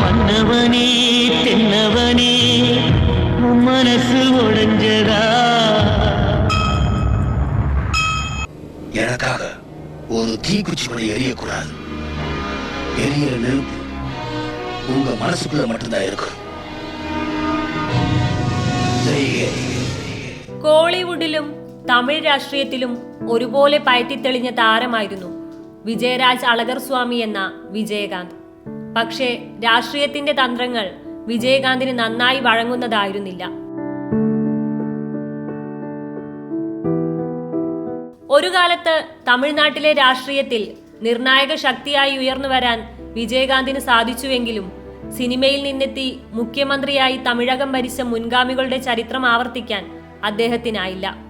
மன்னவனே தென்னவனே உன் மனசு உடைஞ்சதா எனக்காக ஒரு தீக்குச்சி கூட எரியக்கூடாது எரியிற நெருப்பு உங்க மனசுக்குள்ள மட்டும்தான் இருக்கும் ஜெய்ஹிந்த். തമിഴ് രാഷ്ട്രീയത്തിലും ഒരുപോലെ പയറ്റിത്തെളിഞ്ഞ താരമായിരുന്നു വിജയരാജ് അളകർ സ്വാമി എന്ന വിജയകാന്ത്. പക്ഷേ രാഷ്ട്രീയത്തിന്റെ തന്ത്രങ്ങൾ വിജയകാന്തിന് നന്നായി വഴങ്ങുന്നതായിരുന്നില്ല. ഒരു കാലത്ത് തമിഴ്നാട്ടിലെ രാഷ്ട്രീയത്തിൽ നിർണായക ശക്തിയായി ഉയർന്നു വരാൻ വിജയകാന്തിന് സാധിച്ചുവെങ്കിലും സിനിമയിൽ നിന്നെത്തി മുഖ്യമന്ത്രിയായി തമിഴകം ഭരിച്ച മുൻഗാമികളുടെ ചരിത്രം ആവർത്തിക്കാൻ അദ്ദേഹത്തിനായില്ല.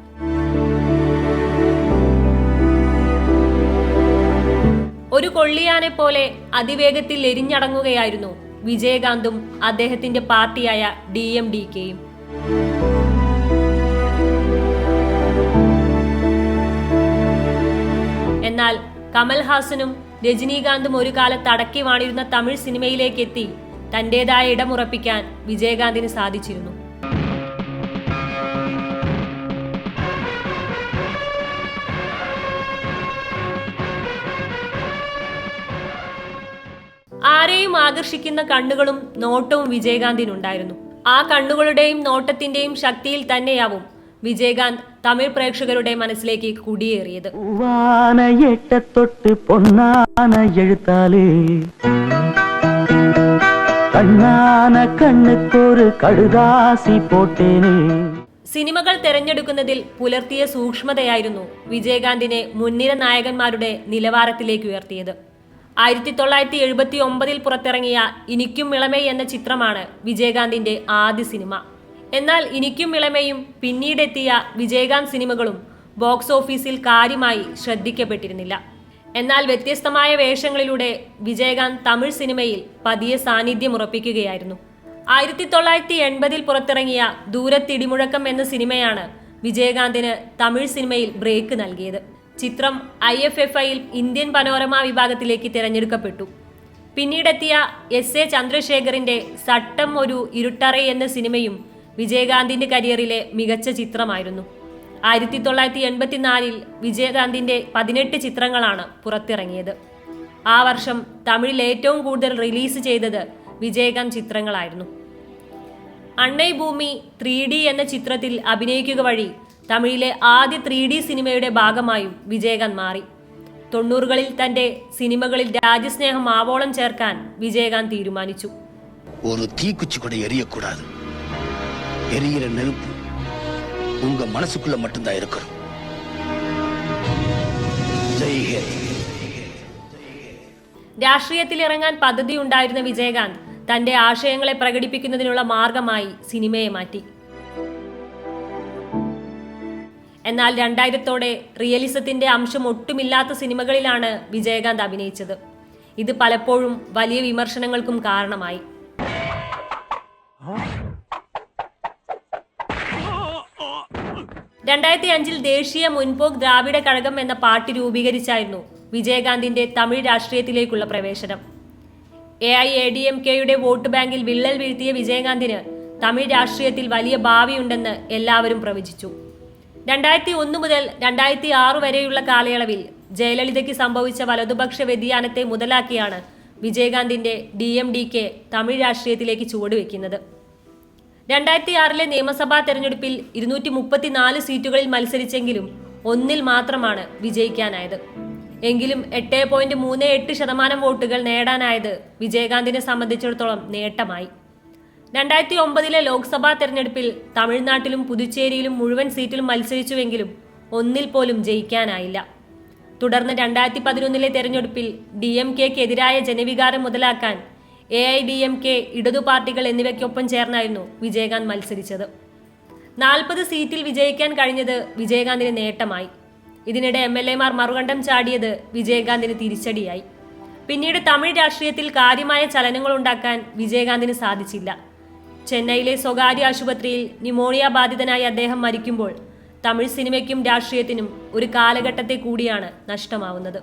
ഒരു കൊള്ളിയാനെ പോലെ അതിവേഗത്തിൽ എരിഞ്ഞടങ്ങുകയായിരുന്നു വിജയകാന്തും അദ്ദേഹത്തിന്റെ പാർട്ടിയായ ഡി എം ഡി കെയും എന്നാൽ കമൽഹാസനും രജനീകാന്തും ഒരു കാലത്ത് അടക്കി വാണിരുന്ന തമിഴ് സിനിമയിലേക്ക് എത്തി തന്റേതായ ഇടമുറപ്പിക്കാൻ വിജയകാന്തിന് സാധിച്ചിരുന്നു. എല്ലാവരെയും ആകർഷിക്കുന്ന കണ്ണുകളും നോട്ടവും വിജയകാന്തിനുണ്ടായിരുന്നു ആ കണ്ണുകളുടെയും നോട്ടത്തിന്റെയും ശക്തിയിൽ തന്നെയാവും വിജയകാന്ത് തമിഴ് പ്രേക്ഷകരുടെ മനസ്സിലേക്ക് കുടിയേറിയത്. സിനിമകൾ തെരഞ്ഞെടുക്കുന്നതിൽ പുലർത്തിയ സൂക്ഷ്മതയായിരുന്നു വിജയകാന്തിനെ മുൻനിര നായകന്മാരുടെ നിലവാരത്തിലേക്ക് ഉയർത്തിയത്. ആയിരത്തി തൊള്ളായിരത്തി എഴുപത്തി ഒമ്പതിൽ പുറത്തിറങ്ങിയ ഇനിക്കും ഇളമേ എന്ന ചിത്രമാണ് വിജയകാന്തിന്റെ ആദ്യ സിനിമ. എന്നാൽ ഇനിക്കും ഇളമയും പിന്നീടെത്തിയ വിജയകാന്ത് സിനിമകളും ബോക്സ് ഓഫീസിൽ കാര്യമായി ശ്രദ്ധിക്കപ്പെട്ടിരുന്നില്ല. എന്നാൽ വ്യത്യസ്തമായ വേഷങ്ങളിലൂടെ വിജയകാന്ത് തമിഴ് സിനിമയിൽ പതിയെ സാന്നിധ്യം ഉറപ്പിക്കുകയായിരുന്നു. ആയിരത്തി തൊള്ളായിരത്തി എൺപതിൽ പുറത്തിറങ്ങിയ ദൂരത്തിടിമുഴക്കം എന്ന സിനിമയാണ് വിജയകാന്തിന് തമിഴ് സിനിമയിൽ ബ്രേക്ക് നൽകിയത്. ചിത്രം ഐ എഫ് എഫ് ഐയിൽ ഇന്ത്യൻ പനോരമ വിഭാഗത്തിലേക്ക് തിരഞ്ഞെടുക്കപ്പെട്ടു. പിന്നീടെത്തിയ എസ് എ ചന്ദ്രശേഖറിന്റെ സട്ടം ഒരു ഇരുട്ടറ എന്ന സിനിമയും വിജയകാന്തിന്റെ കരിയറിലെ മികച്ച ചിത്രമായിരുന്നു. ആയിരത്തി തൊള്ളായിരത്തി എൺപത്തിനാലിൽ വിജയകാന്തിന്റെ പതിനെട്ട് ചിത്രങ്ങളാണ് പുറത്തിറങ്ങിയത്. ആ വർഷം തമിഴിൽ ഏറ്റവും കൂടുതൽ റിലീസ് ചെയ്തത് വിജയകാന്ത് ചിത്രങ്ങളായിരുന്നു. അണ്ണൈ ഭൂമി ത്രീ എന്ന ചിത്രത്തിൽ അഭിനയിക്കുക വഴി തമിഴിലെ ആദ്യ ത്രീ ഡി സിനിമയുടെ ഭാഗമായും വിജയകാന്ത് മാറി തൊണ്ണൂറുകളിൽ തന്റെ സിനിമകളിൽ രാജ്യസ്നേഹം ആവോളം ചേർക്കാൻ വിജയകാന്ത് തീരുമാനിച്ചു ஒரு தீக்குச்சி கூட எரியக்கூடாது எரியிற நெருப்பு உங்க மனசுக்குள்ள மட்டும்தான் இருக்கணும் ஜெய்ஹிந்த். രാഷ്ട്രീയത്തിൽ ഇറങ്ങാൻ പദ്ധതിയുണ്ടായിരുന്ന വിജയകാന്ത് തന്റെ ആശയങ്ങളെ പ്രകടിപ്പിക്കുന്നതിനുള്ള മാർഗമായി സിനിമയെ മാറ്റി എന്നാൽ രണ്ടായിരത്തോടെ റിയലിസത്തിന്റെ അംശം ഒട്ടുമില്ലാത്ത സിനിമകളിലാണ് വിജയകാന്ത് അഭിനയിച്ചത്. ഇത് പലപ്പോഴും വലിയ വിമർശനങ്ങൾക്കും കാരണമായി. രണ്ടായിരത്തി അഞ്ചിൽ ദേശീയ മുൻപോക് ദ്രാവിഡ കഴകം എന്ന പാർട്ടി രൂപീകരിച്ചായിരുന്നു വിജയകാന്തിന്റെ തമിഴ് രാഷ്ട്രീയത്തിലേക്കുള്ള പ്രവേശനം. A I A D M കെയുടെ വോട്ട് ബാങ്കിൽ വിള്ളൽ വീഴ്ത്തിയ വിജയകാന്തിന് തമിഴ് രാഷ്ട്രീയത്തിൽ വലിയ ഭാവിയുണ്ടെന്ന് എല്ലാവരും പ്രവചിച്ചു. രണ്ടായിരത്തി ഒന്ന് മുതൽ രണ്ടായിരത്തി ആറ് വരെയുള്ള കാലയളവിൽ ജയലളിതയ്ക്ക് സംഭവിച്ച വലതുപക്ഷ വ്യതിയാനത്തെ മുതലാക്കിയാണ് വിജയകാന്തിന്റെ D M D K Tamil രാഷ്ട്രീയത്തിലേക്ക് ചുവടുവെക്കുന്നത്. രണ്ടായിരത്തി ആറിലെ നിയമസഭാ തെരഞ്ഞെടുപ്പിൽ ഇരുന്നൂറ്റി മുപ്പത്തിനാല് സീറ്റുകളിൽ മത്സരിച്ചെങ്കിലും ഒന്നിൽ മാത്രമാണ് വിജയിക്കാനായത്. എങ്കിലും എട്ട് പോയിന്റ് മൂന്ന് എട്ട് ശതമാനം വോട്ടുകൾ നേടാനായത് വിജയകാന്തിനെ സംബന്ധിച്ചിടത്തോളം നേട്ടമായി. രണ്ടായിരത്തി ഒമ്പതിലെ ലോക്സഭാ തെരഞ്ഞെടുപ്പിൽ തമിഴ്നാട്ടിലും പുതുച്ചേരിയിലും മുഴുവൻ സീറ്റിലും മത്സരിച്ചുവെങ്കിലും ഒന്നിൽ പോലും ജയിക്കാനായില്ല. തുടർന്ന് രണ്ടായിരത്തി പതിനൊന്നിലെ തെരഞ്ഞെടുപ്പിൽ ഡി എം കെക്കെതിരായ ജനവികാരം മുതലാക്കാൻ A I D M K ഇടതു പാർട്ടികൾ എന്നിവയ്ക്കൊപ്പം ചേർന്നായിരുന്നു വിജയകാന്ത് മത്സരിച്ചത്. നാൽപ്പത് സീറ്റിൽ വിജയിക്കാൻ കഴിഞ്ഞത് വിജയകാന്തിന് നേട്ടമായി. ഇതിനിടെ എം എൽ എമാർ മറുകണ്ഠം ചാടിയത് വിജയകാന്തിന് തിരിച്ചടിയായി. പിന്നീട് തമിഴ് രാഷ്ട്രീയത്തിൽ കാര്യമായ ചലനങ്ങൾ ഉണ്ടാക്കാൻ വിജയകാന്തിന് സാധിച്ചില്ല. ചെന്നൈയിലെ സ്വകാര്യ ആശുപത്രിയിൽ ന്യൂമോണിയ ബാധിതനായി അദ്ദേഹം മരിക്കുമ്പോൾ തമിഴ് സിനിമയ്ക്കും രാഷ്ട്രീയത്തിനും ഒരു കാലഘട്ടത്തെ കൂടിയാണ് നഷ്ടമാവുന്നത്.